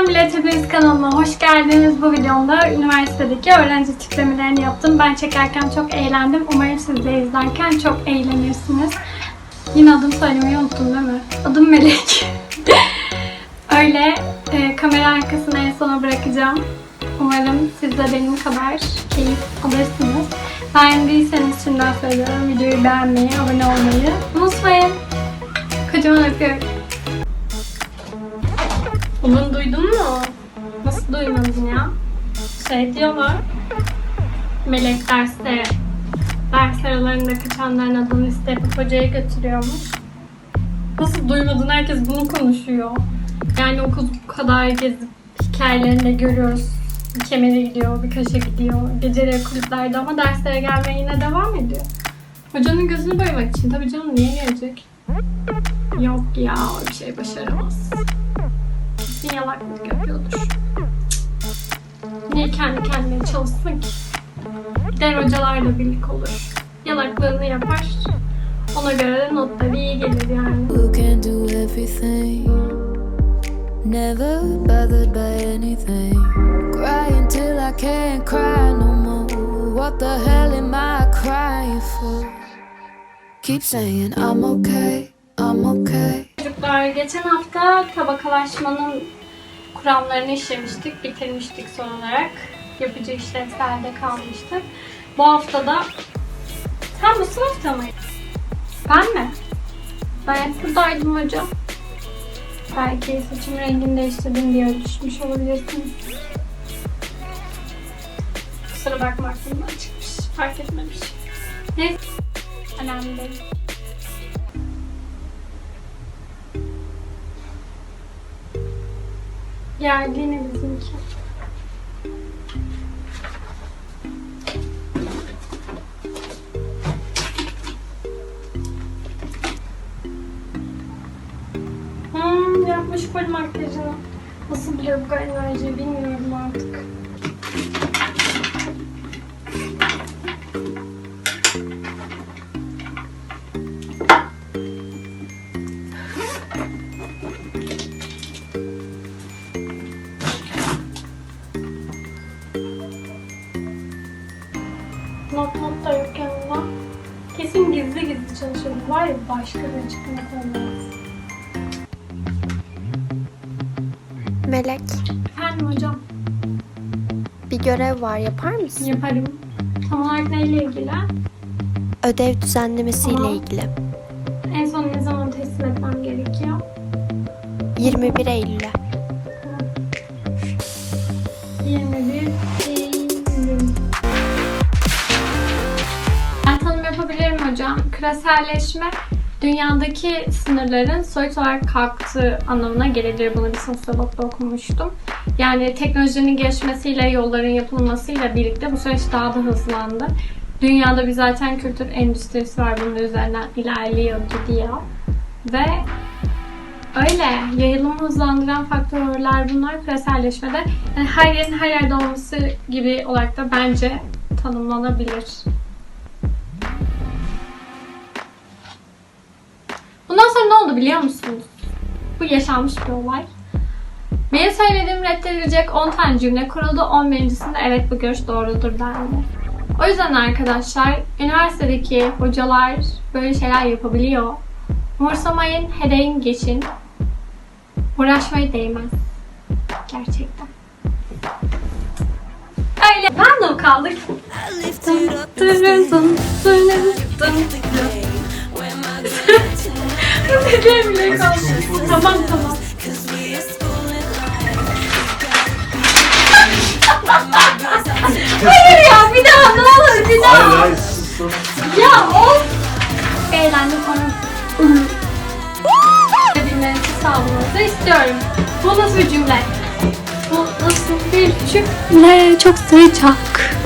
Selam millet hepiniz kanalıma hoş geldiniz. Bu videomda üniversitedeki öğrenci tiplemelerini yaptım. Ben çekerken çok eğlendim. Umarım siz de izlerken çok eğlenirsiniz. Yine adım söylemeyi unuttum değil mi? Adım Melek. Öyle e, kamera arkasına en sona bırakacağım. Umarım siz de benim kadar keyif alırsınız. Beğendiyseniz şimdiden söylüyorum videoyu beğenmeyi, abone olmayı unutmayın. Kocaman öpüyorum. Nasıl duymadın ya? Şey diyorlar. Melek derste ders aralarında kaçanların adını isteyip hocaya götürüyormuş. Nasıl duymadın? Herkes bunu konuşuyor. Yani okul bu kadar gezip hikayelerini görüyoruz. Bir kemere gidiyor, bir kaşa gidiyor. Geceleri kulüplerde ama derslere gelmeye yine devam ediyor. Hocanın gözünü boyamak için. Tabii canım niye gelecek? Yok ya, bir şey başaramaz. Kesin yalaklık yapıyordur. Niye kendi kendine çalışsın ki? Gider hocalarla birlik olur. Yalaklığını yapar. Ona göre de notları iyi gelir yani. Who can do everything? Never bothered by anything. Cry until I can't cry no more. What the hell am I crying for? Keep saying I'm okay, I'm okay. Çocuklar geçen hafta tabakalaşmanın kuramlarını işlemiştik, bitirmiştik son olarak. Yapıcı işlevselde kalmıştık. Bu hafta da sen bu sınıfta mıydın? Ben mi? Ben buradaydım hocam. Belki saçım rengini değiştirdim diye düşmüş olabilirsiniz. Kusura bakma aklımdan çıkmış. Fark etmemiş. Neyse. Önemli değil. Geldi yine bizimki. Hmm, yapmış full makyajını. Nasıl biliyor bu kadar enerjiyi bilmiyorum artık. Not not da yok yanında. Kesin gizli gizli çalışıyor. Var ya başka bir açıklamak olmaz. Melek, Efendim hocam bir görev var yapar mısın? yaparım. Tam olarak neyle ilgili? Ödev düzenlemesiyle Tamam. ilgili. En son ne zaman teslim etmem gerekiyor? 21 Eylül'e. 21 Küreselleşme dünyadaki sınırların soyut olarak kalktığı anlamına gelebilir. Bunu bir sosyologda okumuştum. Yani teknolojinin gelişmesiyle, yolların yapılmasıyla birlikte bu süreç daha da hızlandı. Dünyada bir zaten kültür endüstrisi var. Bunun üzerinden ilerliyor, gidiyor. Ve Öyle. Yayılımı hızlandıran faktörler bunlar küreselleşmede. Yani her yerin her yerde olması gibi olarak da bence tanımlanabilir. Bundan sonra ne oldu biliyor musunuz? Bu yaşanmış bir olay. Benim söylediğim reddedilecek 10 tane cümle kuruldu. 11.sinde evet bu görüş doğrudur dendi. O yüzden arkadaşlar üniversitedeki hocalar böyle şeyler yapabiliyor. Umursamayın, hedeyin geçin. Uğraşmaya değmez. Gerçekten. Öyle. Random kaldık. Dediğim bile kaldı. Tamam tamam. Hayır ya bir daha ne olur bir daha. Hayır hayır sus sus. Ya of! Eğlendim sonra. Dinlerinizi sağlamanızı istiyorum. Bu nasıl bir cümle? Bu nasıl bir cümle? Çok sıcak.